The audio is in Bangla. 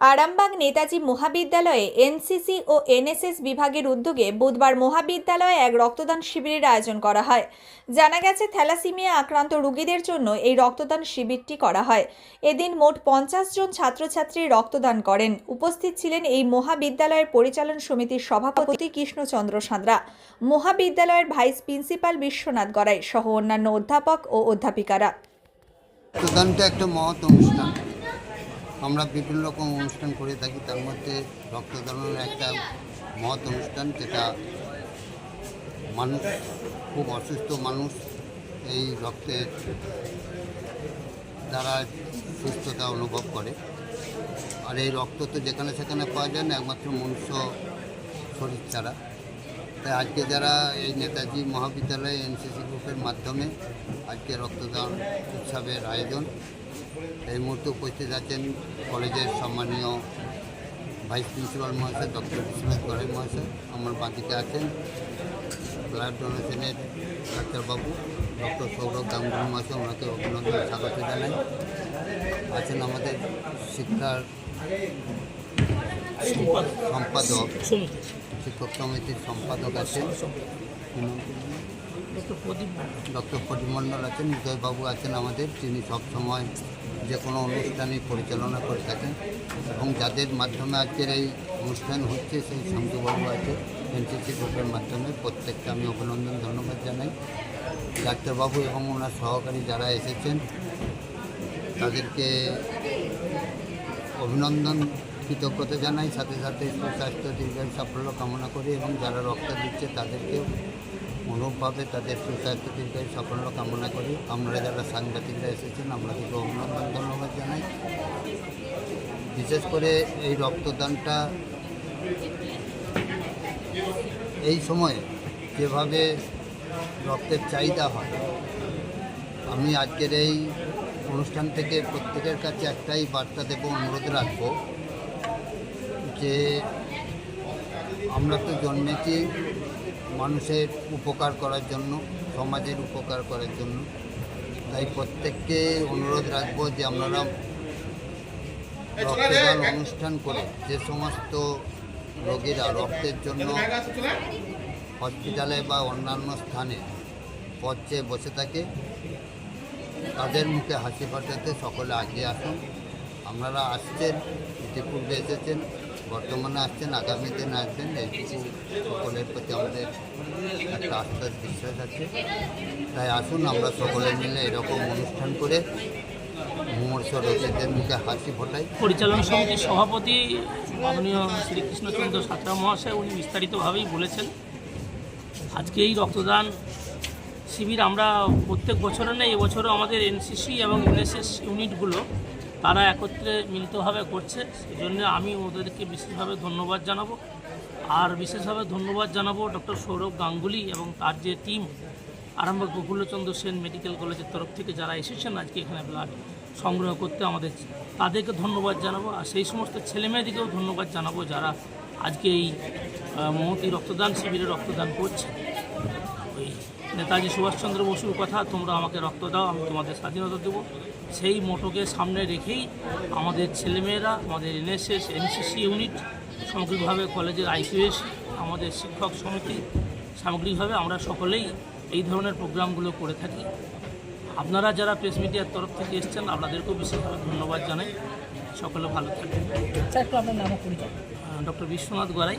আরামবাগ নেতাজি মহাবিদ্যালয়ে এনসিসি ও এনএসএস বিভাগের উদ্যোগে বুধবার মহাবিদ্যালয়ে এক রক্তদান শিবিরের আয়োজন করা হয়। জানা গেছে, থ্যালাসিমিয়া আক্রান্ত রোগীদের জন্য এই রক্তদান শিবিরটি করা হয়। এদিন মোট পঞ্চাশ জন ছাত্রছাত্রী রক্তদান করেন। উপস্থিত ছিলেন এই মহাবিদ্যালয়ের পরিচালন সমিতির সভাপতি কৃষ্ণচন্দ্র সাঁতরা, মহাবিদ্যালয়ের ভাইস প্রিন্সিপাল বিশ্বনাথ গড়াই সহ অন্যান্য অধ্যাপক ও অধ্যাপিকারা। একটা অনুষ্ঠান। আমরা বিভিন্ন রকম অনুষ্ঠান করে থাকি, তার মধ্যে রক্তদানের একটা মহৎ অনুষ্ঠান, যেটা মানুষ, খুব অসুস্থ মানুষ এই রক্তের দ্বারা সুস্থতা অনুভব করে। আর এই রক্ত তো যেখানে সেখানে পাওয়া যায় না, একমাত্র মনুষ্য শরীর ছাড়া। তাই আজকে যারা এই নেতাজি মহাবিদ্যালয় এনসিসি গ্রুপের মাধ্যমে আজকে রক্তদান উৎসবের আয়োজন এই মুহূর্তে উপস্থিত আছেন কলেজের সম্মানীয় ভাইস প্রিন্সিপাল মহাশয় ডক্টর বিশ্বনাথ গড়াই মহাশয়। আমার বাঁদিকে আছেন ব্লাড ডোনেশনের ডাক্তারবাবু ডক্টর সৌরভ গাঙ্গুলি মহাশয় ওনাকে অভিনন্দন স্বাগত জানাই। আছেন আমাদের শিক্ষার সম্পাদক। শিক্ষক সমিতির সম্পাদক আছেন। ডক্টর প্রদীপমণ্ডল আছেন, উদয়বাবু আছেন আমাদের, তিনি সবসময় যে কোনো অনুষ্ঠানই পরিচালনা করে থাকেন এবং যাদের মাধ্যমে আজকের এই অনুষ্ঠান হচ্ছে, সেই সঞ্জুবাবু আছে, এনসিসি গ্রুপের মাধ্যমে। প্রত্যেককে আমি অভিনন্দন, ধন্যবাদ জানাই। ডাক্তারবাবু এবং ওনার সহকারী যারা এসেছেন, তাদেরকে অভিনন্দন, কৃতজ্ঞতা জানাই। সাথে সাথে সুস্বাস্থ্য, দীর্ঘায়ু সাফল্য কামনা করি এবং যারা রক্ত দিচ্ছে, তাদেরকেও অনুভবে তাদের সুস্বাস্থ্য দীর্ঘায়ু সাফল্য কামনা করি। আমরা যারা সাংবাদিকরা এসেছেন আপনাদেরকে অভিনন্দন ধন্যবাদ জানাই। বিশেষ করে এই রক্তদানটা এই সময়ে যেভাবে রক্তের চাহিদা হয়, আমি আজকের এই অনুষ্ঠান থেকে প্রত্যেকের কাছে একটাই বার্তা দেব, অনুরোধ রাখব যে আমরা তো জন্মেছি মানুষের উপকার করার জন্য, সমাজের উপকার করার জন্য। তাই প্রত্যেককে অনুরোধ রাখব যে আপনারা রক্তদান অনুষ্ঠান করে যে সমস্ত রোগীরা রক্তের জন্য হসপিটালে বা অন্যান্য স্থানে পথ বসে থাকে, তাদের মুখে হাসি ফোটাতে সকলে আগিয়ে আসুন। আপনারা আসছেন, ইতিপূর্বে এসেছেন। বর্তমানে আসছেন, আগামী দিন আসবেন, এইটুকু সকলের প্রতি আমাদের একটা আস্থার বিশ্বাস আছে। তাই আসুন, আমরা সকলে মিলে এরকম অনুষ্ঠান করে মুখে ফোটাই। পরিচালনা সমিতির সভাপতি মাননীয় শ্রীকৃষ্ণচন্দ্র সাঁতরা মহাশয়, উনি বিস্তারিতভাবেই বলেছেন, আজকে এই রক্তদান শিবির আমরা প্রত্যেক বছরে নেই এবছরও আমাদের এনসিসি এবং এনএসএস ইউনিটগুলো তারা একত্রে মিলিতভাবে করছে সেই জন্য আমি ওদেরকে বিশেষভাবে ধন্যবাদ জানাব। আর বিশেষভাবে ধন্যবাদ জানাব ডক্টর সৌরভ গাঙ্গুলি এবং তার যে টিম আরম্ভ গোকুলচন্দ্র সেন মেডিকেল কলেজের তরফ থেকে যারা এসেছেন আজকে এখানে ব্লাড সংগ্রহ করতে আমাদের, তাদেরকে ধন্যবাদ জানাব। আর সেই সমস্ত ছেলেমেয়েদেরকেও ধন্যবাদ জানাব যারা আজকে এই মহতী রক্তদান শিবিরে রক্তদান করছে। ওই। নেতাজি সুভাষচন্দ্র বসুর কথা তোমরা আমাকে রক্ত দাও আমি তোমাদের স্বাধীনতা দেবো। সেই মোটোকে সামনে রেখেই আমাদের ছেলেমেয়েরা আমাদের এনএসএস এনসিসি ইউনিট সামগ্রিকভাবে কলেজের আইপিএস আমাদের শিক্ষক সমিতি সামগ্রিকভাবে আমরা সকলেই এই ধরনের প্রোগ্রামগুলো করে থাকি। আপনারা যারা প্রেস মিডিয়ার তরফ থেকে এসছেন আপনাদেরকেও বিশেষভাবে ধন্যবাদ জানাই। সকলে ভালো থাকবেন। ডক্টর বিশ্বনাথ গড়াই।